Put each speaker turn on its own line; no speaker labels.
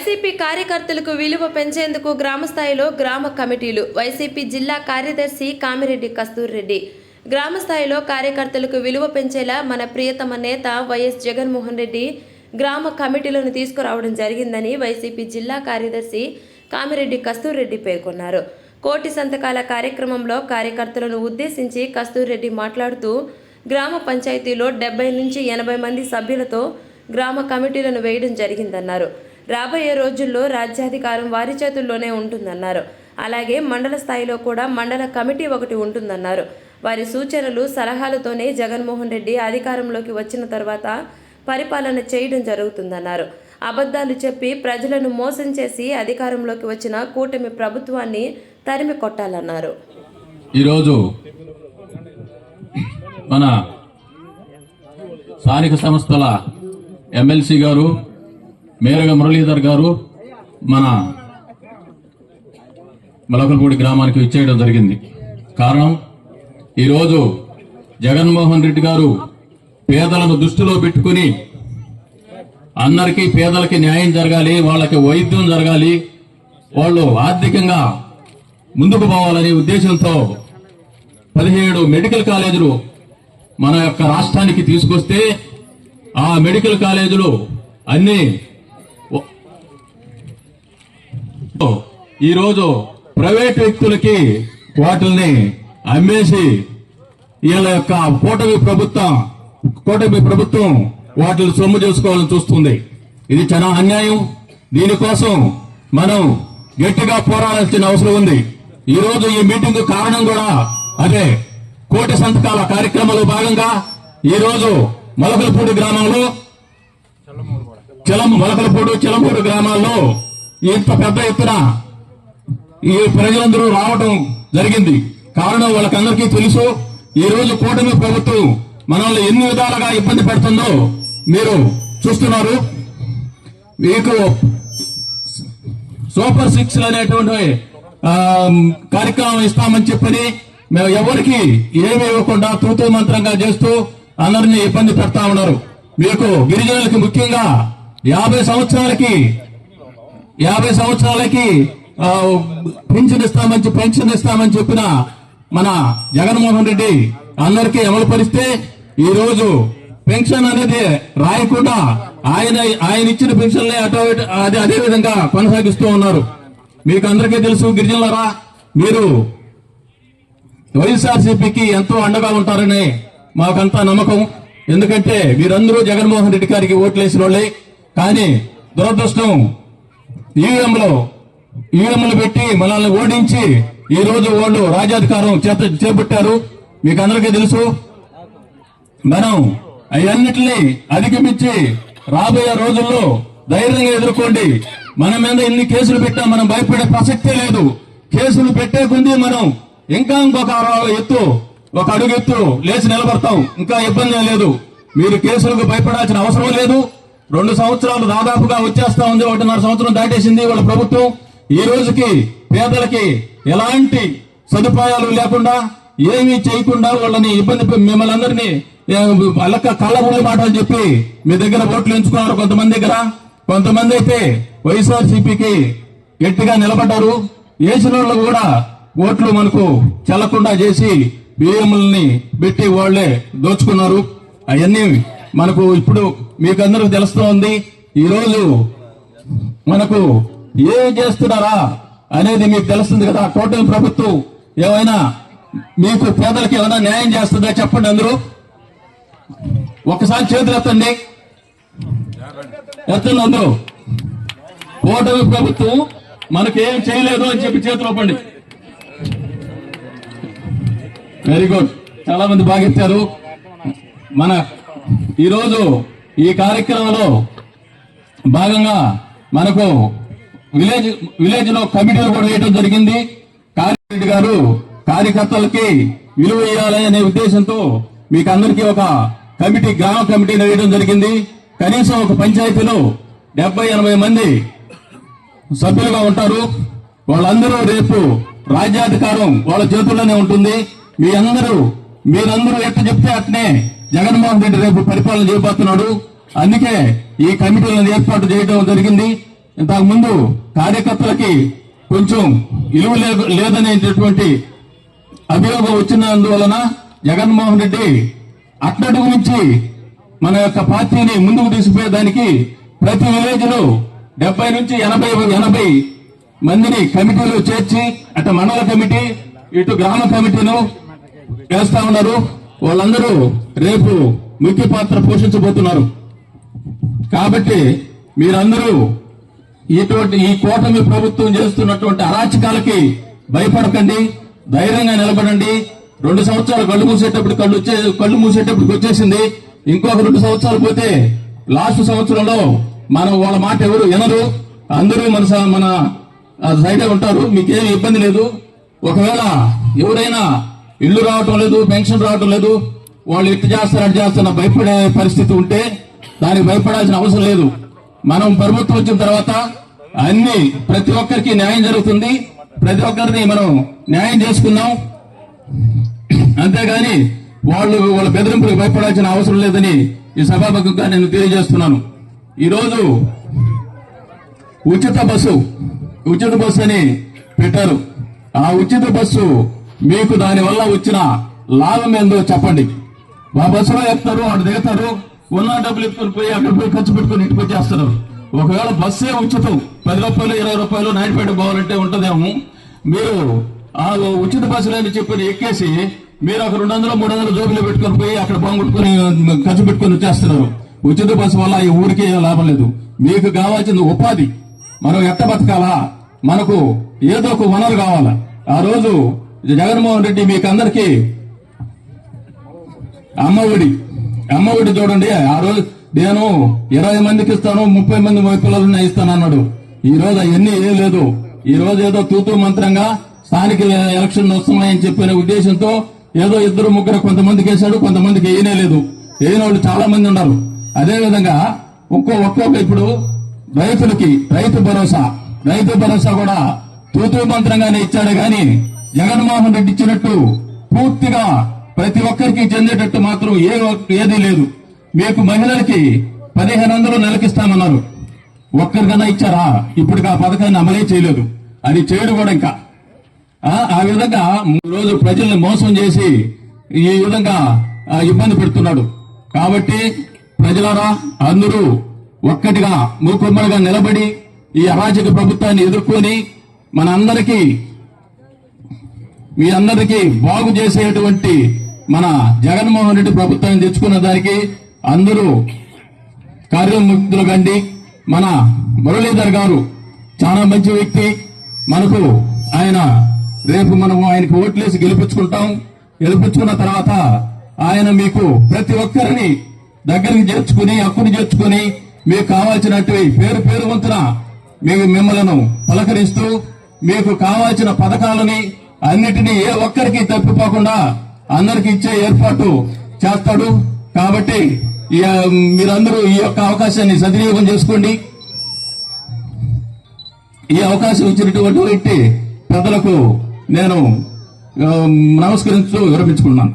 YCP కార్యకర్తలకు విలువ పెంచేందుకు గ్రామ స్థాయిలో గ్రామ కమిటీలు వైసీపీ జిల్లా కార్యదర్శి కామిరెడ్డి కస్తూర్రెడ్డి. గ్రామ స్థాయిలో కార్యకర్తలకు విలువ పెంచేలా మన ప్రియతమ నేత వైఎస్ జగన్మోహన్ రెడ్డి గ్రామ కమిటీలను తీసుకురావడం జరిగిందని వైసీపీ జిల్లా కార్యదర్శి కామిరెడ్డి కస్తూర్రెడ్డి పేర్కొన్నారు. కోటి సంతకాల కార్యక్రమంలో కార్యకర్తలను ఉద్దేశించి కస్తూర్రెడ్డి మాట్లాడుతూ గ్రామ పంచాయతీలో డెబ్బై నుంచి ఎనభై మంది సభ్యులతో గ్రామ కమిటీలను వేయడం జరిగిందన్నారు. రాబోయే రోజుల్లో రాజ్యాధికారం వారి చేతుల్లోనే ఉంటుందన్నారు. అలాగే మండల స్థాయిలో కూడా మండల కమిటీ ఒకటి ఉంటుందన్నారు. వారి సూచనలు సలహాలతోనే జగన్మోహన్ రెడ్డి అధికారంలోకి వచ్చిన తర్వాత పరిపాలన చేయడం జరుగుతుందన్నారు. అబద్ధాలు చెప్పి ప్రజలను మోసం చేసి అధికారంలోకి వచ్చిన కూటమి ప్రభుత్వాన్ని తరిమి కొట్టాలన్నారు.
ఈరోజు మన స్థానిక సంస్థల ఎమ్మెల్సీ గారు మేరగ మురళీధర్ గారు మన మలకలపూడి గ్రామానికి ఇచ్చేయడం జరిగింది. కారణం ఈరోజు జగన్మోహన్ రెడ్డి గారు పేదలను దృష్టిలో పెట్టుకుని అందరికీ పేదలకి న్యాయం జరగాలి వాళ్ళకి వైద్యం జరగాలి వాళ్ళు ఆర్థికంగా ముందుకు పోవాలనే ఉద్దేశంతో పదిహేడు మెడికల్ కాలేజీలు మన యొక్క రాష్ట్రానికి తీసుకొస్తే ఆ మెడికల్ కాలేజీలు అన్ని ఈరోజు ప్రైవేట్ వ్యక్తులకి వాటిల్ని అమ్మేసి వీళ్ళ యొక్క కూటమి ప్రభుత్వం కూటమి ప్రభుత్వం వాటిని సొమ్ము చేసుకోవాలని చూస్తుంది. ఇది చాలా అన్యాయం. దీనికోసం మనం గట్టిగా పోరాడాల్సిన అవసరం ఉంది. ఈ రోజు ఈ మీటింగ్ కారణం కూడా అదే. కోటి సంతకాల కార్యక్రమంలో భాగంగా ఈ రోజు మొలకలపూడి గ్రామంలో చలం మొలకలపూడి చిలంపూడి గ్రామాల్లో ఇంత పెద్ద ఎత్తున ఈ ప్రజలందరూ రావడం జరిగింది. కారణం వాళ్ళకందరికీ తెలుసు ఈ రోజు కూటమి ప్రభుత్వం మనల్ని ఎన్ని విధాలుగా ఇబ్బంది పెడుతుందో మీరు చూస్తున్నారు. మీకు సూపర్ సిక్స్ అనేటువంటి కార్యక్రమం ఇస్తామని చెప్పని మేము ఎవరికి ఏమి ఇవ్వకుండా తూతూ మంత్రంగా చేస్తూ అందరినీ ఇబ్బంది పెడతా ఉన్నారు. మీకు గిరిజనులకి ముఖ్యంగా యాభై సంవత్సరాలకి యాభై సంవత్సరాలకి పెన్షన్ ఇస్తామని పెన్షన్ ఇస్తామని చెప్పిన మన జగన్మోహన్ రెడ్డి అందరికీ అమలు పరిస్తే ఈ రోజు పెన్షన్ అనేది రాయకుండా ఆయన ఆయన ఇచ్చిన పెన్షన్లే అటో అదే అదే విధంగా కొనసాగిస్తూ ఉన్నారు. మీకు అందరికీ తెలుసు గిరిజనులరా మీరు వైఎస్ఆర్సీపీకి ఎంతో అండగా ఉంటారని మాకంతా నమ్మకం. ఎందుకంటే మీరందరూ జగన్మోహన్ రెడ్డి గారికి ఓట్లేసిన వాళ్ళే. కానీ దురదృష్టం ఈవీఎంలో ఈవీఎంలు పెట్టి మనల్ని ఓడించి ఈ రోజు వాళ్ళు రాజ్యాధికారం చేత చేపట్టారు. మీకు అందరికీ తెలుసు మనం అవన్నిటిని అధిగమించి రాబోయే రోజుల్లో ధైర్యంగా ఎదుర్కోండి. మన మీద ఎన్ని కేసులు పెట్టా మనం భయపడే ప్రసక్తే లేదు. కేసులు పెట్టే కొద్ది మనం. ఇంకా ఇంకొక ఎత్తు ఒక అడుగు ఎత్తు లేచి నిలబడతాం. ఇంకా ఇబ్బంది లేదు. మీరు కేసులకు భయపడాల్సిన అవసరం లేదు. రెండు సంవత్సరాలు దాదాపుగా వచ్చేస్తా ఉంది. ఒకటిన్నర సంవత్సరం దాటేసింది వాళ్ళ ప్రభుత్వం. ఈ రోజుకి పేదలకి ఎలాంటి సదుపాయాలు లేకుండా ఏమీ చేయకుండా వాళ్ళని ఇబ్బంది మిమ్మల్ని అందరినీ వాళ్ళక కళ్ళబుల్లి మాటలు చెప్పి మీ దగ్గర ఓట్లు ఎంచుకున్నారు కొంతమంది దగ్గర కొంతమంది అయితే వైఎస్ఆర్సిపికి గట్టిగా నిలబడ్డారు. వేసిన వాళ్ళు కూడా ఓట్లు మనకు చెల్లకుండా చేసి బియ్యముల్ని పెట్టి వాళ్ళే దోచుకున్నారు. అవన్నీ మనకు ఇప్పుడు మీకు అందరికి తెలుస్తూ ఉంది ఈ రోజు మనకు ఏం చేస్తున్నారా అనేది మీకు తెలుస్తుంది కదా టోటల్ ప్రభుత్వం ఏమైనా మీకు పేదలకు ఏమైనా న్యాయం చేస్తుందా చెప్పండి అందరూ. ఒకసారి చేతులు ఎత్తండి. ఎత్తండి అందరూ. కూటమి ప్రభుత్వం మనకేం చేయలేదు అని చెప్పి చేతులు ఇవ్వండి వెరీ గుడ్ చాలా మంది బాగా ఇచ్చారు మన ఈరోజు ఈ కార్యక్రమంలో భాగంగా మనకు విలేజ్ విలేజ్లో కమిటీలు కూడా వేయడం జరిగింది. కార్యరెడ్డి గారు కార్యకర్తలకి విలువ ఇవ్వాలి అనే ఉద్దేశంతో మీకు అందరికీ ఒక కమిటీ గ్రామ కమిటీని వేయడం జరిగింది. కనీసం ఒక పంచాయతీలో డెబ్బై ఎనభై మంది సభ్యులుగా ఉంటారు. వాళ్ళందరూ రేపు రాజ్యాధికారం వాళ్ళ చేతుల్లోనే ఉంటుంది. మీ అందరూ మీరందరూ ఎట్లా చెప్తే అట్నే జగన్మోహన్ రెడ్డి రేపు పరిపాలన చేయబోతున్నాడు. అందుకే ఈ కమిటీలను ఏర్పాటు చేయడం జరిగింది. ఇంతకు ముందు కార్యకర్తలకి కొంచెం విలువ లేదు లేదనేటటువంటి అభియోగం వచ్చినందువలన జగన్మోహన్ రెడ్డి అట్టడుగు నుంచి మన యొక్క పార్టీని ముందుకు తీసుకుపోయేదానికి ప్రతి విలేజ్లో డెబ్బై నుంచి ఎనభై ఎనభై మందిని కమిటీలు చేర్చి అటు మండల కమిటీ ఇటు గ్రామ కమిటీను వేస్తా ఉన్నారు. వాళ్ళందరూ రేపు ముఖ్య పాత్ర పోషించబోతున్నారు. కాబట్టి మీరందరూ ఇటువంటి ఈ కూటమి ప్రభుత్వం చేస్తున్నటువంటి అరాచకాలకి భయపడకండి ధైర్యంగా నిలబడండి. రెండు సంవత్సరాలు కళ్ళు మూసేటప్పుడు కళ్ళు వచ్చే కళ్ళు మూసేటప్పటికి వచ్చేసింది. ఇంకొక రెండు సంవత్సరాలు పోతే లాస్ట్ సంవత్సరంలో మనం వాళ్ళ మాట ఎవరు వినరు. అందరూ మన స- మన సైడే ఉంటారు. మీకేం ఇబ్బంది లేదు. ఒకవేళ ఎవరైనా ఇల్లు రావటం లేదు పెన్షన్ రావటం లేదు వాళ్ళు ఎట్టు చేస్తారు అటు చేస్తున్న భయపడే పరిస్థితి ఉంటే దానికి భయపడాల్సిన అవసరం లేదు. మనం ప్రభుత్వం వచ్చిన తర్వాత అన్ని ప్రతి ఒక్కరికి న్యాయం జరుగుతుంది. ప్రతి ఒక్కరిని మనం న్యాయం చేసుకుందాం. అంతేగాని వాళ్ళు వాళ్ళ బెదిరింపులకు భయపడాల్సిన అవసరం లేదని ఈ సభాముఖంగా నేను తెలియజేస్తున్నాను. ఈరోజు ఉచిత బస్సు ఉచిత బస్సు అని పెట్టారు. ఆ ఉచిత బస్సు మీకు దాని వల్ల వచ్చిన లాభం ఏందో చెప్పండి. ఆ బస్సులో చెప్తారు అటు దిగుతారు. ఉన్న డబ్బులు ఎత్తుకొని పోయి అక్కడ పోయి ఖర్చు పెట్టుకుని ఇంటికి వచ్చేస్తారు. ఒకవేళ బస్సే ఉచితం పది రూపాయలు ఇరవై రూపాయలు నాయుడుపేట పోవాలంటే ఉంటదేమో. మీరు ఆ ఉచిత బస్సులు అని చెప్పి ఎక్కేసి మీరు ఒక రెండు వందలు మూడు వందలు జోబులు పెట్టుకొని పోయి అక్కడ బాగుంటుకొని ఖర్చు పెట్టుకొని వచ్చేస్తున్నారు ఉచిత బస్సు వల్ల ఈ ఊరికి లాభం లేదు. మీకు కావాల్సింది ఉపాధి. మనం ఎట్ట బతకాలా? మనకు ఏదో ఒక వనరు కావాలా? ఆ రోజు జగన్మోహన్ రెడ్డి మీకు అందరికీ అమ్మఒడి అమ్మఒడి చూడండి. ఆ రోజు నేను ఇరవై మందికి ఇస్తాను ముప్పై మంది మా పిల్లలను ఇస్తాను అన్నాడు. ఈ రోజు అవన్నీ ఏం లేదు. ఈ రోజు ఏదో తూతూ మంత్రంగా స్థానిక ఎలక్షన్ వస్తున్నాయని చెప్పిన ఉద్దేశంతో ఏదో ఇద్దరు ముగ్గురు కొంతమందికి వేశాడు కొంతమందికి వేయనే లేదు. వేయని వాళ్ళు చాలా మంది ఉన్నారు. అదే విధంగా ఒక్కో ఒక్కొక్క ఇప్పుడు రైతులకి రైతు భరోసా. రైతు భరోసా కూడా తూతూ మంత్రంగానే ఇచ్చాడు. గాని జగన్మోహన్ రెడ్డి ఇచ్చినట్టు పూర్తిగా ప్రతి ఒక్కరికి చెందేటట్టు మాత్రం ఏ ఏది ఏదీ లేదు. మీకు మహిళలకి పదిహేను వందలు నెలకిస్తామన్నారు. ఒక్కరికన్నా ఇచ్చారా? ఇప్పుడు ఆ పథకాన్ని అమలే చేయలేదు. అది చేయడు కూడా ఇంకా. ఆ విధంగా రోజు ప్రజల్ని మోసం చేసి ఈ విధంగా ఆ, ఇబ్బంది పెడుతున్నాడు. కాబట్టి ప్రజలారా అందరూ ఒక్కటిగా మూకుమ్మడిగా నిలబడి ఈ అరాజక ప్రభుత్వాన్ని ఎదుర్కొని మన అందరికీ మీ అందరికీ బాగు చేసేటువంటి మన జగన్మోహన్ రెడ్డి ప్రభుత్వాన్ని తెచ్చుకున్న దానికి అందరూ కార్యముక్తులు కండి మన మురళీధర్ గారు చాలా మంచి వ్యక్తి. మనకు ఆయన రేపు మనము ఆయనకు ఓట్లేసి గెలిపించుకుంటాం. గెలిపించుకున్న తర్వాత ఆయన మీకు ప్రతి ఒక్కరిని దగ్గరికి చేర్చుకుని హక్కుని చేర్చుకుని మీకు కావాల్సినట్టు పేరు పేరు వంతున మీకు మిమ్మలను పలకరిస్తూ మీకు కావాల్సిన పథకాలని అన్నిటినీ ఏ ఒక్కరికి తప్పిపోకుండా అందరికి ఇచ్చే ఏర్పాటు చేస్తాడు. కాబట్టి మీరందరూ ఈ యొక్క అవకాశాన్ని సద్వినియోగం చేసుకోండి. ఈ అవకాశం ఇచ్చినటువంటి వ్యక్తి పెద్దలకు నేను నమస్కరించు విరమించుకున్నాను.